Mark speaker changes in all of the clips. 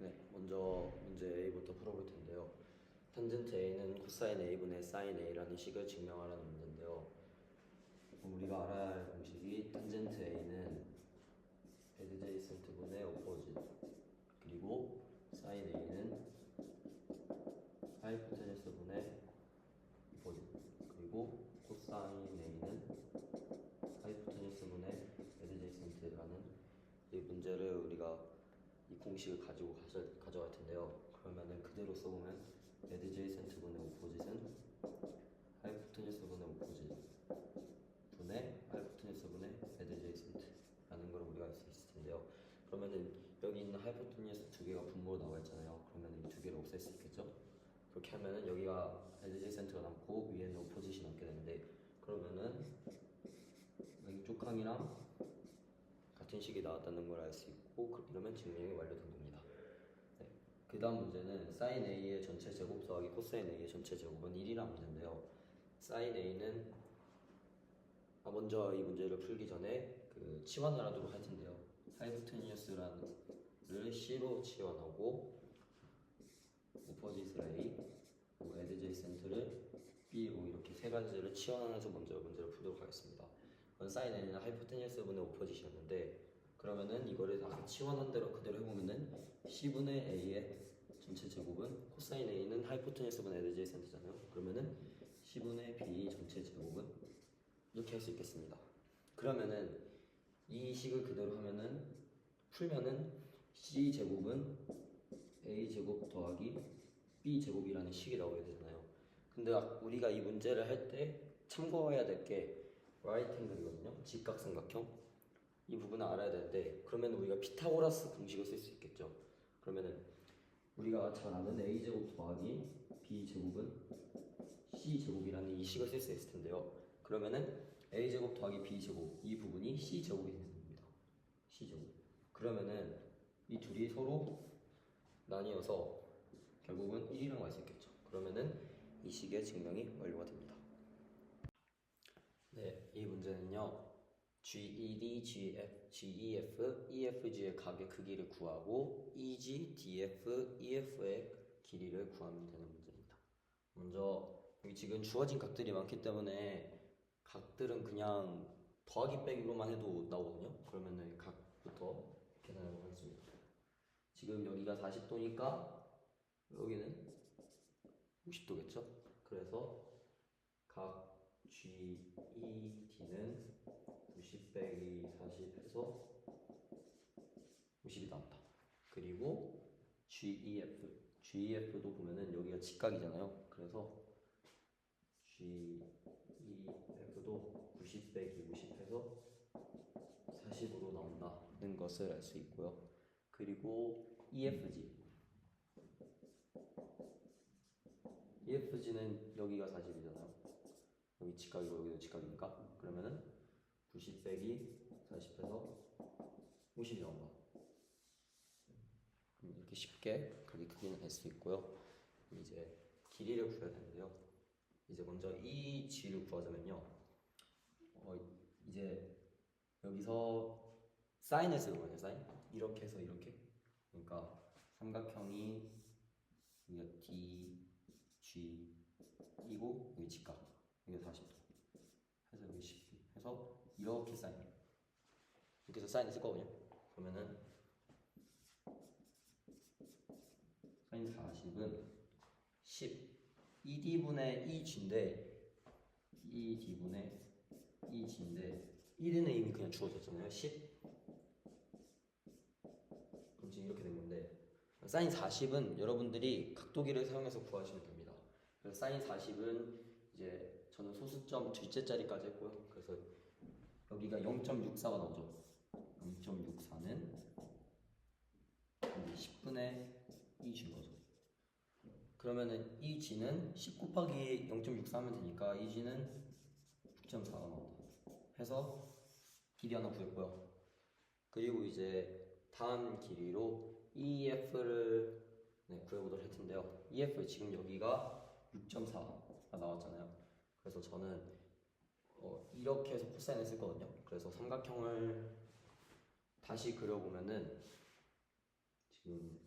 Speaker 1: 네, 먼저 문제 A부터 풀어볼 텐데요. 탄젠트 A는 코사인 A분의 사인 A라는 식을 증명하라는 문제인데요. 우리가 알아야 할 공식이 탄젠트 A는 adjacent분의 opposite 그리고 사인 A는 하이포테니스분의 opposite 그리고 코사인 A는 하이포테니스분의 adjacent라는 이 문제를 우리가 이 공식을 가지고 가져, 가져갈 텐데요. 그러면은 그대로 써보면 adjacent분의 opposite은 하이포테니스분의 opposite 분의 하이포테니스분의 adjacent라는 걸 우리가 알 수 있을 텐데요. 그러면은 여기 있는 하이포테니스 두 개가 분모로 나와 있잖아요. 그러면은 이두 개를 없앨 수 있겠죠? 그렇게 하면은 여기가 adjacent가 남고 위에는 opposite이 남게 되는데 그러면은 왼쪽 항이랑 같은 식이 나왔다는 걸 알 수 있고 그- 이러면 증명이 완료된 겁니다. 네. 그 다음 문제는 sin a의 전체 제곱 더하기 코사인 a의 전체 제곱은 1이란 문제인데요. sin a는 아, 먼저 이 문제를 풀기 전에 그 치환을 하도록 할 텐데요. 하이포테니어스라는 C로 치환하고 오퍼지트를 A, adjacent를 B로 이렇게 세 가지를 치환해서 먼저 문제를 풀도록 하겠습니다. sin a는 하이포테니어스 분의 오퍼지트였는데 그러면은 이거를 아까 치환한 대로 그대로 해보면은 C분의 A의 전체 제곱은 코사인 A는 하이포테니어스분의 adjacent잖아요. 그러면은 C분의 B 전체 제곱은 이렇게 할 수 있겠습니다. 그러면은 이 식을 그대로 하면은 풀면은 C 제곱은 A 제곱 더하기 B 제곱이라는 식이 나오게 되잖아요. 근데 아- 우리가 이 문제를 할 때 참고해야 될 게 right angle이거든요. 직각삼각형. 이 부분을 알아야 되는데 그러면 우리가 피타고라스 공식을 쓸 수 있겠죠. 그러면은 우리가 잘 아는 A 제곱 더하기 B 제곱은 C 제곱이라는 이 식을 쓸 수 있을 텐데요. 그러면은 A 제곱 더하기 B 제곱 이 부분이 C 제곱이 되는 겁니다. C 제곱. 그러면은 이 둘이 서로 나뉘어서 결국은 1이라고 할 수 있겠죠. 그러면은 이 식의 증명이 완료가 됩니다. 네, 이 문제는요. GED, GF, GEF, EFG의 각의 크기를 구하고 EG, DF, EF의 길이를 구하면 되는 문제입니다. 먼저 여기 지금 주어진 각들이 많기 때문에 각들은 그냥 더하기 빼기로만 해도 나오거든요. 그러면은 각부터 계산해 보겠습니다. 지금 여기가 40도니까 여기는 60도겠죠? 그래서 각 G, E, D는 90 빼기 40 해서 50이 나온다. 그리고 GEF, GEF도 보면은 여기가 직각이잖아요. 그래서 GEF도 90 빼기 50 해서 40으로 나온다는 것을 알 수 있고요. 그리고 EFG, EFG는 여기가 40이잖아요. 여기 직각이고 여기도 직각이니까 그러면은 90 빼기 40해서 50이 나온다. 그럼 이렇게 쉽게 각의 크기는 알수 있고요. 이제 길이를 구해야 되는데요. 이제 먼저 이 g를 구하자면요. 어, 이제 여기서 사인을 쓰거든요. 사인 이렇게 해서 이렇게 그러니까 삼각형이 D, G 이고 여기 직각 여기가 40도 해서 여기 10 해서 이렇게 사인 이렇게 해서 사인을 쓸 거거든요. 그러면은 사인 40은 10 2d분의 2g인데 2d분의 2g인데 1은 이미 그냥 주어졌잖아요. 10 그럼 지금 이렇게 된 건데 사인 40은 여러분들이 각도기를 사용해서 구하시면 됩니다. 그래서 사인 40은 이제 저는 소수점 둘째 자리까지 했고요. 그래서 여기가 0.64가 나오죠 0.64는 10분의 2g인 거죠 그러면은 이 g는 10 곱하기 0.64 하면 되니까 이 g는 6.4가 나온다. 해서 길이 하나 구했고요. 그리고 이제 다음 길이로 EF를 네, 구해보도록 할 텐데요. EF 지금 여기가 6.4가 나왔잖아요. 그래서 저는 어, 이렇게 해서 거거든요. 그래서 삼각형을 다시 그려보면은 지금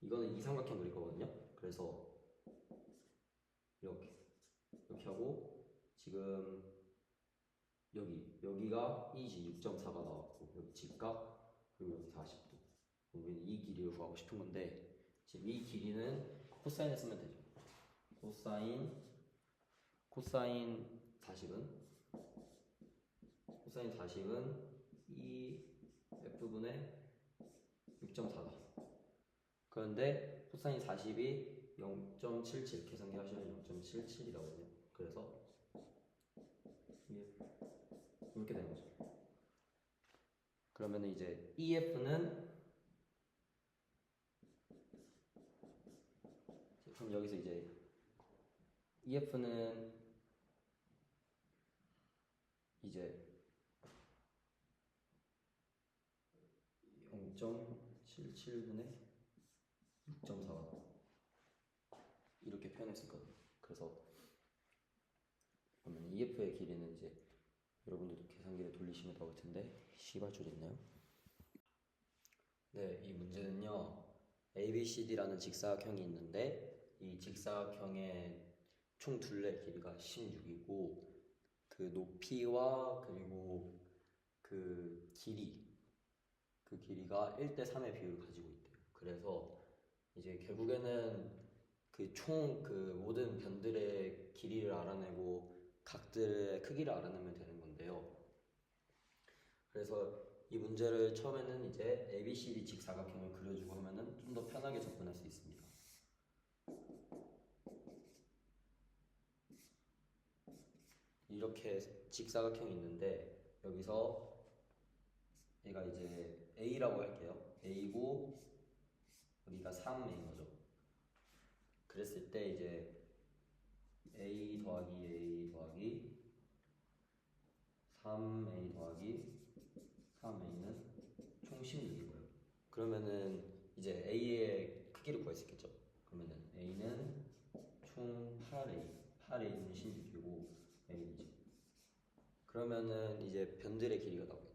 Speaker 1: 이거는 이 삼각형 그릴 거거든요. 그래서 이렇게 이렇게 하고 지금 여기 여기가 이지 6.4가 나왔고 여기 직각 그리고 여기 40도 우리는 이 길이를 구하고 싶은 건데 지금 이 길이는 코사인을 쓰면 되죠. 코사인 코사인 40은 코사인 40은 이 F분의 6.4다. 그런데 코사인 40이 0.77 계산기 하시면 0.77이라거든요. 그래서 이렇게 되는 거죠. 그러면 이제 EF는 그럼 여기서 이제 EF는 이제 0.77분의 6.4가 이렇게 표현했었거든요. 그래서 그러면 EF의 길이는 이제 여러분들도 계산기를 돌리시면 나올 텐데 시발줄 있나요? 네, 이 문제는요. ABCD라는 직사각형이 있는데 이 직사각형의 총 둘레 길이가 16이고 그 높이와 그리고 그 길이 그 길이가 1대 3의 비율을 가지고 있대요. 그래서 이제 결국에는 그총그 모든 변들의 길이를 알아내고 각들의 크기를 알아내면 되는 건데요. 그래서 이 문제를 처음에는 이제 ABCD 직사각형을 그려주고 하면은 좀 더 편하게 접근할 수 있습니다. 이렇게 직사각형이 있는데 여기서 얘가 이제 A라고 할게요. A고 여기가 3A인 거죠. 그랬을 때 이제 A 더하기 A 더하기 3A 더하기 3A는 총 16인 거예요. 그러면은 이제 A의 크기를 구할 수 있겠죠. 그러면은 A는 총 8A, 8A는 16이고 A죠. 그러면은 이제 변들의 길이가 나오겠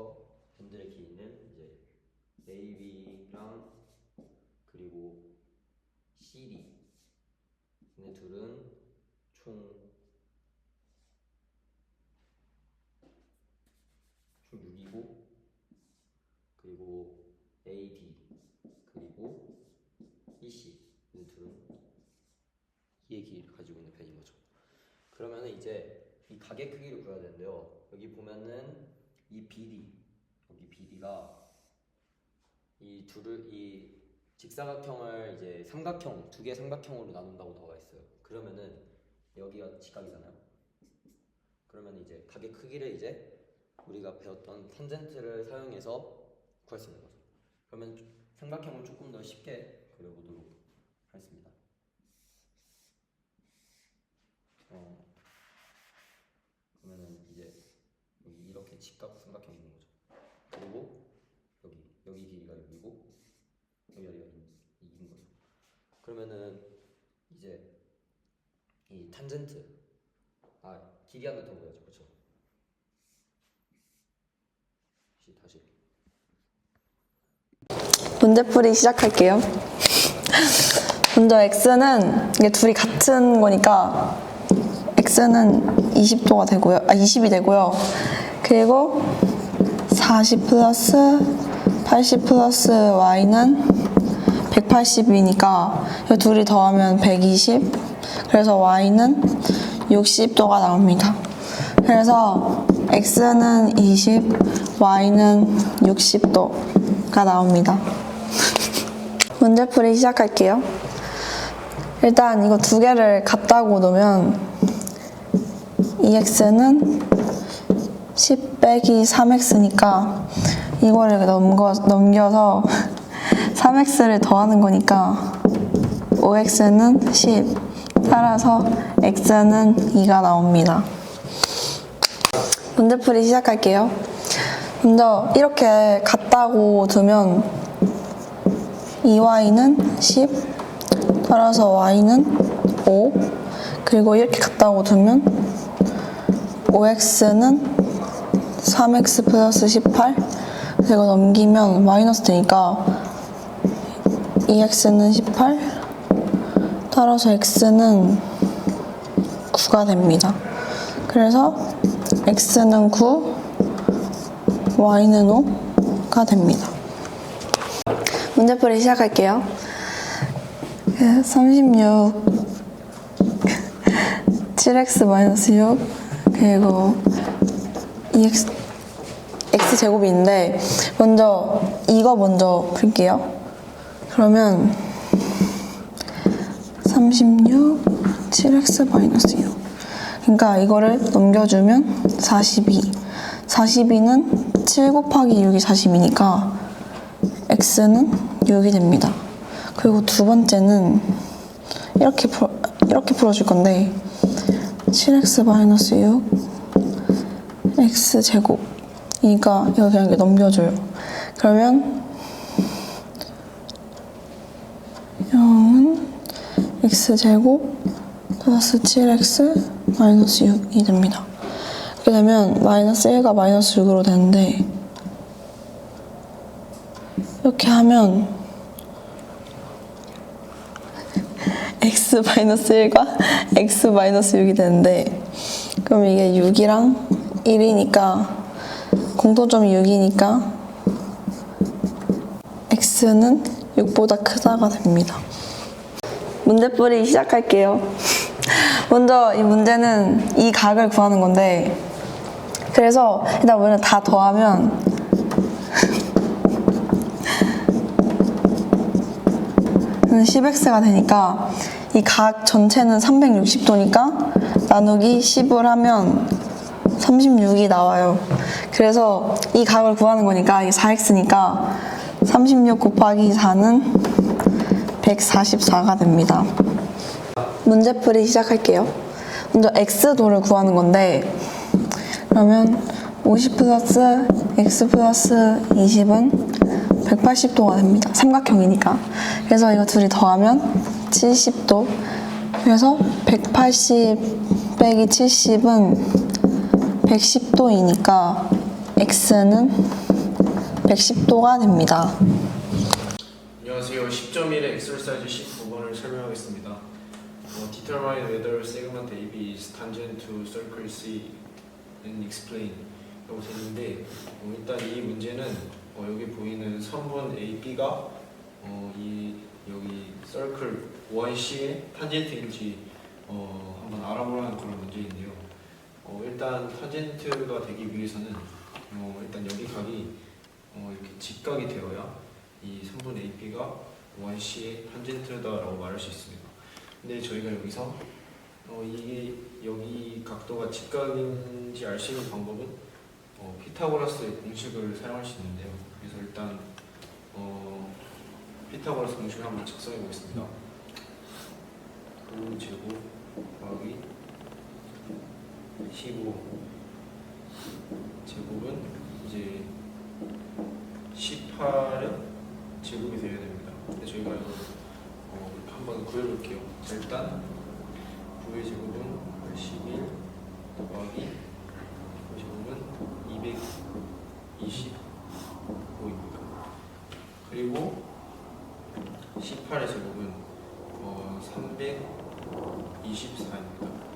Speaker 1: 죠. 그래서 변들의 길이는 이제 AB랑 그리고 CD 얘네 둘은 총, 총 6이고 그리고 AD 그리고 EC 얘네 둘은 2의 길이를 가지고 있는 편인 거죠. 그러면은 이제 이 가게 크기를 구해야 되는데요. 여기 보면은 이 BD 여기 BD가 이 둘을 이 직사각형을 이제 삼각형 두 개 삼각형으로 나눈다고 나와 있어요. 그러면은 여기가 직각이잖아요. 그러면 이제 가게 크기를 이제 우리가 배웠던 탄젠트를 사용해서 구할 수 있는 거죠. 그러면 좀- 삼각형을 조금 더 쉽게 그려보도록 하겠습니다. 어, 그러면은 이제 이렇게 직각. 그리고 여기 여기 길이가 여기고 여기 여기가 이- 이긴 거죠. 그러면은 이제 이 탄젠트 아 길이 하나 더 보여줘 그렇죠? 다시 다시
Speaker 2: 문제풀이 시작할게요. 먼저 x는 이게 둘이 같은 거니까 x는 20도가 되고요. 아 20이 되고요. 그리고 40 플러스 80 플러스 y는 180이니까 이 둘이 더하면 120. 그래서 y는 60도가 나옵니다. 그래서 x는 20, y는 60도가 나옵니다. 문제풀이 시작할게요. 일단 이거 두 개를 같다고 놓으면 2x는 10 빼기 3x니까 이거를 넘겨, 넘겨서 3x를 더하는 거니까 5x는 10 따라서 x는 2가 나옵니다. 문제풀이 시작할게요. 먼저 이렇게 같다고 두면 2y는 10 따라서 y는 5 그리고 이렇게 같다고 두면 5x는 3x 플러스 18 그리고 넘기면 마이너스 되니까 2x는 18 따라서 x는 9가 됩니다. 그래서 x는 9 y는 5가 됩니다. 문제풀이 시작할게요. 그36 7x-6 그리고 이 x x 제곱인데 먼저 이거 먼저 풀게요. 그러면 36 7x 마이너스 6 그러니까 이거를 넘겨주면 42 42는 7 곱하기 6이 40이니까 x는 6이 됩니다. 그리고 두 번째는 이렇게 풀, 이렇게 풀어줄 건데 7x 마이너스 6 x 제곱 2가 여기 한개 넘겨줘요. 그러면 0은 x 제곱 플러스 7x 마이너스 6이 됩니다. 이렇게 되면 마이너스 1과 마이너스 6으로 되는데 이렇게 하면 x-1과 x-6이 되는데 그럼 이게 6이랑 1이니까 공통점이 6이니까 x는 6보다 크다가 됩니다. 문제풀이 시작할게요. 먼저 이 문제는 이 각을 구하는 건데 그래서 일단 먼저 다 더하면 는 10x가 되니까 이 각 전체는 360도니까 나누기 10을 하면 36이 나와요. 그래서 이 각을 구하는 거니까 이게 4x니까 36 곱하기 4는 144가 됩니다. 문제풀이 시작할게요. 먼저 x도를 구하는 건데 그러면 50 플러스 x 플러스 20은 180도가 됩니다. 삼각형이니까. 그래서 이거 둘이 더하면 70도. 그래서 180 빼기 70은 110도이니까 x는 110도가 됩니다.
Speaker 3: 안녕하세요. 10.1의 exercise 19번을 설명하겠습니다. 어, determine whether segment AB is tangent to circle C and explain 라고 되는데 어, 일단 이 문제는 어, 여기 보이는 선분 AB가 어, 이 여기 circle OIC의 탄젠트인지 어, 한번 알아보라는 그런 문제인데요. 어, 일단 탄젠트가 되기 위해서는 어, 일단 여기 각이 어, 이렇게 직각이 되어야 이 선분 AB가 YC의 탄젠트다라고 말할 수 있습니다. 근데 저희가 여기서 어, 이게 여기 각도가 직각인지 알 수 있는 방법은 어, 피타고라스의 공식을 사용할 수 있는데요. 그래서 일단 어, 피타고라스 공식을 한번 작성해 보겠습니다. 9 제곱 더하기 15 제곱은 이제 18은 제곱이 되어야 됩니다. 근데 저희가 이거 어, 한번 구해볼게요. 자, 일단 9의 제곱은 81 더하기 9 제곱은 225입니다. 그리고 18의 제곱은 어, 324입니다.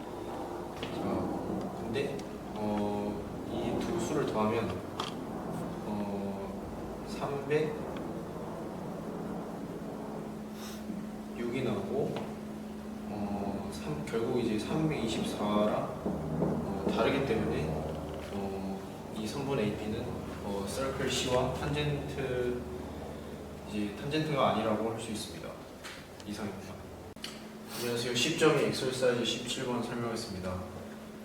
Speaker 3: 3번 AP는 어, 서클 C와 탄젠트 이제 탄젠트가 아니라고 할 수 있습니다. 이상입니다. 안녕하세요. 10점의 엑설사이즈 17번 설명했습니다.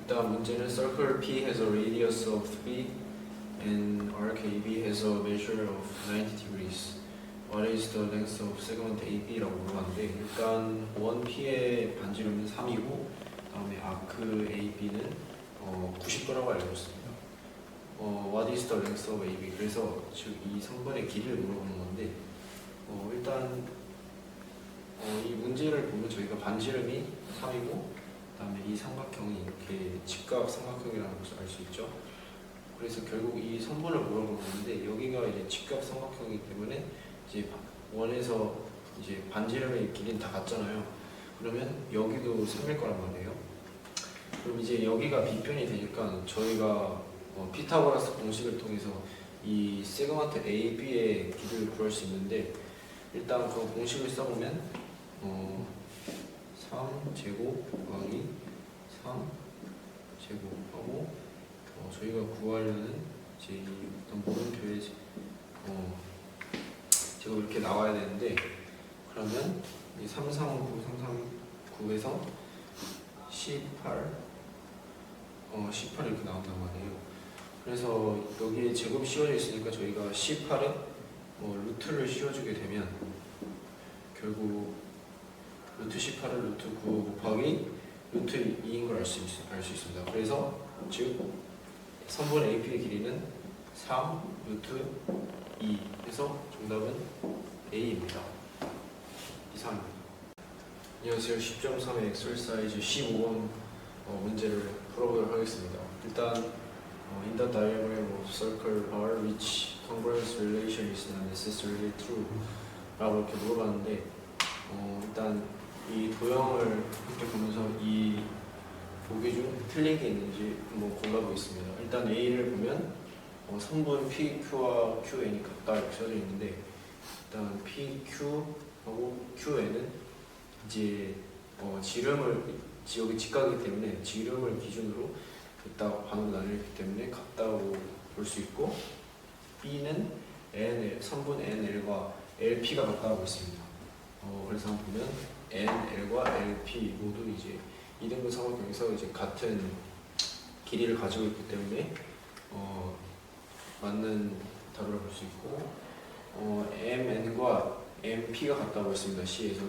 Speaker 3: 일단 문제는 circle P has a radius of 3 and RKB has a measure of 90 degrees. What is the length of segment AB라고 물어봤는데 일단 원 P의 반지름은 3이고 그 다음에 아크 AB는 어, 90도라고 알고 있습니다. Length of AB? 그래서 즉이 성분의 길이를 물어보는 건데 어, 일단 어, 이 문제를 보면 저희가 반지름이 3이고 그다음에 이 삼각형이 이렇게 직각 삼각형이라는 것을 알 수 있죠. 그래서 결국 이 선분을 물어보는 건데 여기가 이제 직각 삼각형이기 때문에 이제 원에서 이제 반지름의 길이는 다 같잖아요. 그러면 여기도 3일 거란 말이에요. 그럼 이제 여기가 빗변이 되니까 저희가 어, 피타고라스 공식을 통해서 이 세그먼트 AB의 길이를 구할 수 있는데 일단 그 공식을 써보면 어, 3 제곱 곱하기 3 제곱하고 어, 저희가 구하려는 이 어떤 물음표의 어, 제가 이렇게 나와야 되는데 그러면 이 339, 339에서 18, 어, 18 이렇게 나온단 말이에요. 그래서 여기에 제곱 씌워져 있으니까 저희가 18에 뭐 루트를 씌워주게 되면 결국 루트 18을 루트 9 곱하기 루트 2인 걸 알 수 있습니다. 그래서 즉 선분 AP의 길이는 3 루트 2 해서 정답은 A입니다. 이상입니다. 안녕하세요. 10.3의 엑설사이즈 15번 어, 문제를 풀어보도록 하겠습니다. 일단 어, in the diagram of circle R which congruence relation is not necessarily true 라고 이렇게 물어봤는데 어, 일단 이 도형을 이렇게 보면서 이 보기 중 틀린 게 있는지 한번 골라보겠습니다. 일단 A를 보면 어, 선분 PQ와 QN이 같다 이렇게 써져 있는데 일단 PQ하고 QN은 이제 어, 지름을 지- 여기 직각이기 때문에 지름을 기준으로 이따 반으로 나뉘기 때문에 같다고 볼 수 있고 B는 NL, 선분 NL과 LP가 같다고 있습니다. 어, 그래서 한번 보면 NL과 LP 모두 이제 이등분 삼각형에서 이제 같은 길이를 가지고 있기 때문에 어, 맞는 답을 볼 수 있고 어, MN과 MP가 같다고 했습니다. C에서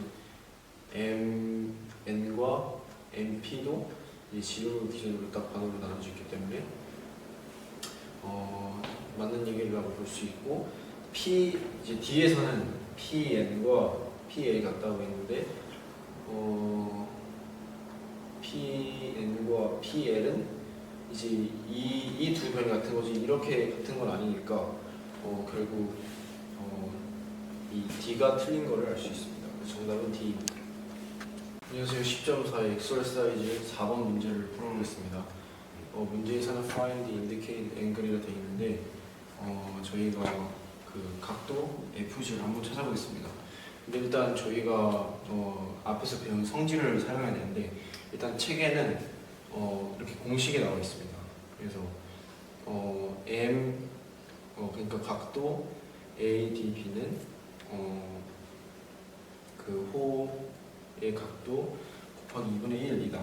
Speaker 3: MN과 MP도 이 지름을 기준으로 딱 반으로 나눠져 있기 때문에 어, 맞는 얘기라고 볼 수 있고 P 이제 D에서는 PN과 PA 같다고 했는데 어, PN과 PL은 이제 이이두 변이 같은 거지 이렇게 같은 건 아니니까 어, 결국 어, 이 D가 틀린 거를 알 수 있습니다. 정답은 D입니다. 안녕하세요. 10.4의 엑설사이즈 4번 문제를 풀어보겠습니다. 어, 문제에서는 find indicate angle이라 되어 있는데 어, 저희가 그 각도 FG를 한번 찾아보겠습니다. 근데 일단 저희가 어, 앞에서 배운 성질을 사용해야 되는데 일단 책에는 어, 이렇게 공식이 나와 있습니다. 그래서 어, M 어, 그러니까 각도 ADB는 어, 그호 의 각도 곱하기 2분의 1이다.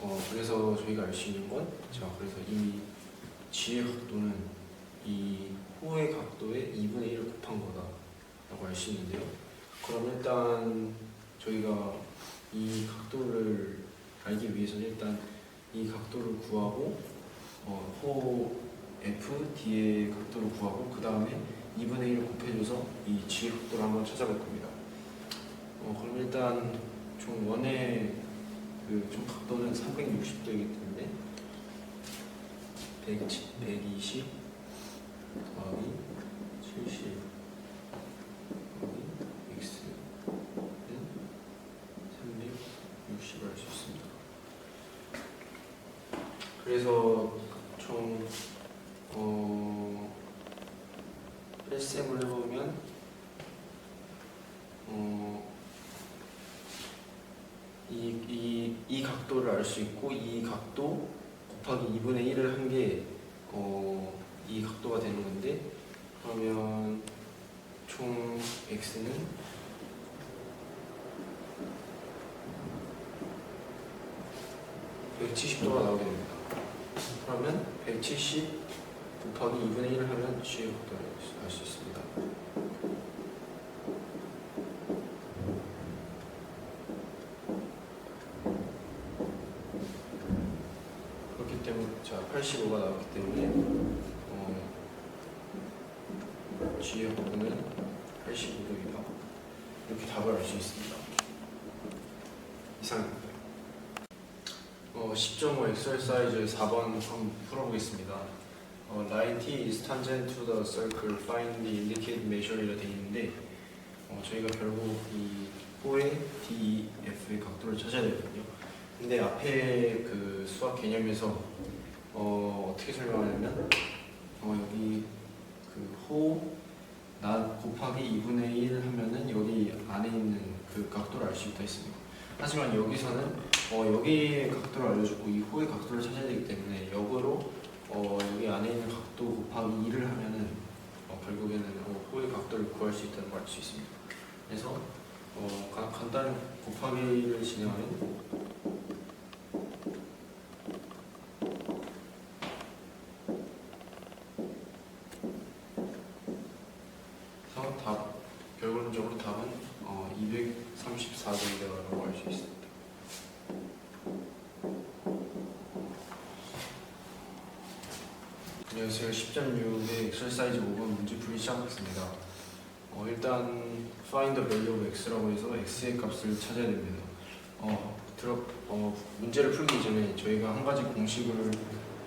Speaker 3: 어, 그래서 저희가 알 수 있는 건, 자, 그래서 이 G의 각도는 이 호의 각도의 2분의 1을 곱한 거다 라고 알 수 있는데요. 그럼 일단 저희가 이 각도를 알기 위해서는 일단 이 각도를 구하고 어, 호 F, D의 각도를 구하고 그 다음에 2분의 1을 곱해줘서 이 G의 각도를 한번 찾아볼 겁니다. 어, 그럼 일단 총 원의 그총 각도는 360도이기 때문에 120, 120 더하기 70 더하기 x는 360을 할 수 있습니다. 그래서 총 어, 뺄셈을 해보면 어, 이, 이, 이 각도를 알 수 있고 이 각도 곱하기 2분의 1을 한 게 어, 이 각도가 되는 건데 그러면 총 x는 (170도가) 나오게 됩니다. 그러면 170 곱하기 2분의 1을 하면 G의 각도를 알 수 있습니다. 그렇기 때문에 자 85가 나왔기 때문에 어, G의 각도는 85도이다. 이렇게 답을 알 수 있습니다. 이상입니다. 어, 10.5 엑설사이즈 4번 한번 풀어보겠습니다. 어, line T is tangent to the circle. Find the indicated measure이라 되어 있는데 어, 저희가 결국 이 호의 DEF의 각도를 찾아야 되거든요. 근데 앞에 그 수학 개념에서 어, 어떻게 설명하냐면 어, 여기 그 호 나 곱하기 2분의 1 하면은 여기 안에 있는 그 각도를 알 수 있다 했습니다. 하지만 여기서는 어, 여기의 각도를 알려주고 이 호의 각도를 찾아야 되기 때문에 역으로 어, 여기 안에 있는 각도 곱하기 2를 하면은 어, 결국에는 어, 호의 각도를 구할 수 있다는 걸 알 수 있습니다. 그래서 어, 가- 간단히 곱하기를 진행하면 답 결론적으로 답은 어, 234정도라고 알 수 있습니다. 안녕하세요. 10.6의 엑설사이즈 5번 문제 풀이 시작하겠습니다. 어, 일단 find the value of x라고 해서 x의 값을 찾아야 됩니다. 어, 들어, 어, 문제를 풀기 전에 저희가 한 가지 공식을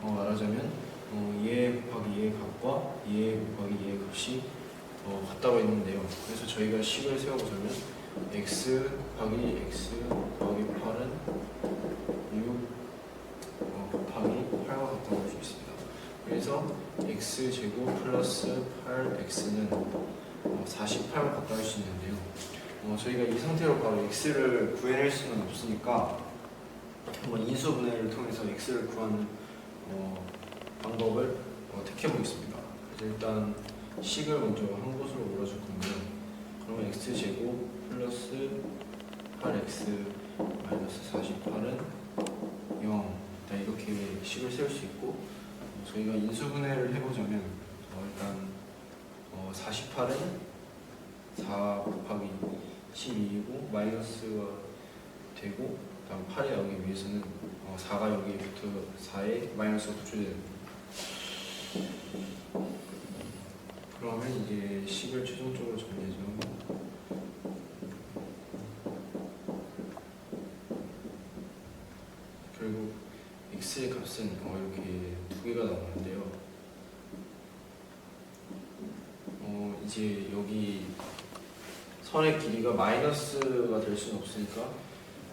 Speaker 3: 어, 말하자면 어, 2의 곱하기 2의 값과 2의 곱하기 2의 값이 어, 같다고 했는데요. 그래서 저희가 식을 세워보자면 x 곱하기 x 곱하기 8은 6 어, 곱하기 8과 같다고 할 수 있습니다. 그래서 x 제곱 플러스 8x는 어, 48과 같다 할수 있는데요. 어, 저희가 이 상태로 바로 x를 구해낼 수는 없으니까 한번 인수분해를 통해서 x를 구하는 어, 방법을 어, 택해 보겠습니다. 그래서 일단 식을 먼저 한 곳으로 몰아줄 건데요. 그러면 x 제곱 플러스 8x 마이너스 48은 0. 일단 이렇게 식을 세울 수 있고 어, 저희가 인수분해를 해보자면 어, 일단 어, 48은 4 곱하기 12이고 마이너스가 되고 다음 8이 나오기 위해서는 어, 4가 여기부터 4에 마이너스가 붙여야 됩니다. 그러면 이제 식을 최종적으로 정리하죠. 결국 x의 값은 어, 이렇게 두 개가 나오는데요. 어, 이제 여기 선의 길이가 마이너스가 될 수는 없으니까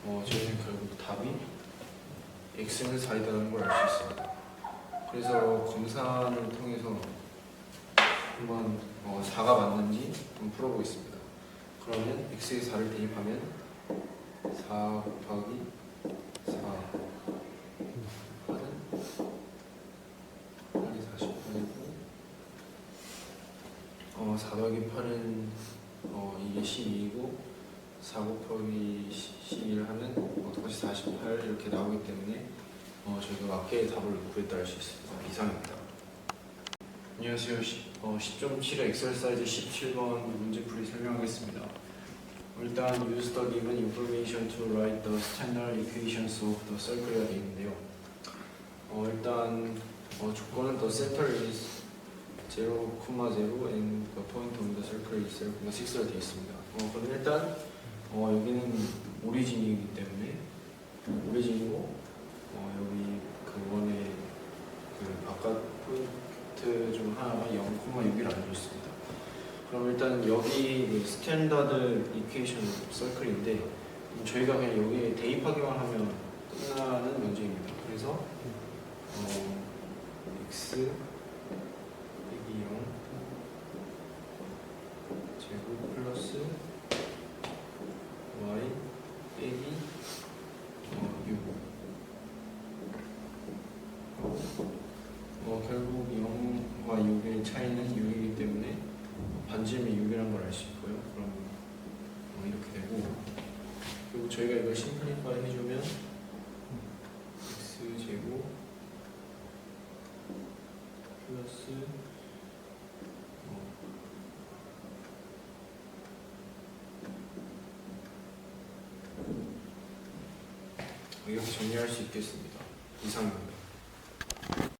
Speaker 3: 어, 저희는 결국 답이 x는 4이다는 걸 알 수 있습니다. 그래서 검산을 통해서 한번 어, 4가 맞는지 한번 풀어보겠습니다. 그러면 x에 4를 대입하면 4 곱하기 4 8은 8이 48이고 어, 4 더하기 8은 어, 이게 12이고 4 곱하기 12를 하면 어, 똑같이 48 이렇게 나오기 때문에 어, 저희가 맞게 답을 구했다 할 수 있습니다. 이상입니다. 안녕하세요. 10, 어, 10.7의 엑셀사이즈 17번 문제풀이 설명하겠습니다. 일단 use the given information to write the standard equations of the circle가 되어 있는데요. 어, 일단 어, 조건은 the center is 0, 0 and the point of the circle is 0,6로 되어 있습니다. 어, 그럼 일단 어, 여기는 오리진이기 때문에 오리진이고 어, 여기 그 원의 그 바깥 포인트 중 하나가 0,6을 알려줬습니다. 그럼 일단 여기 그 스탠다드 이퀘이션 서클인데 저희가 그냥 여기에 대입하기만 하면 끝나는 문제입니다. 그래서 어, x 빼기 0 제곱 플러스 y 빼기 어, 6 어, 결국 0과 6의 차이는 6이기 때문에 반지름이 6이라는 걸 알 수 있고요. 그럼 어, 이렇게 되고 그리고 저희가 이걸 심플리파이 해주면 x 제곱 플러스 어, 이렇게 정리할 수 있겠습니다. 이상입니다.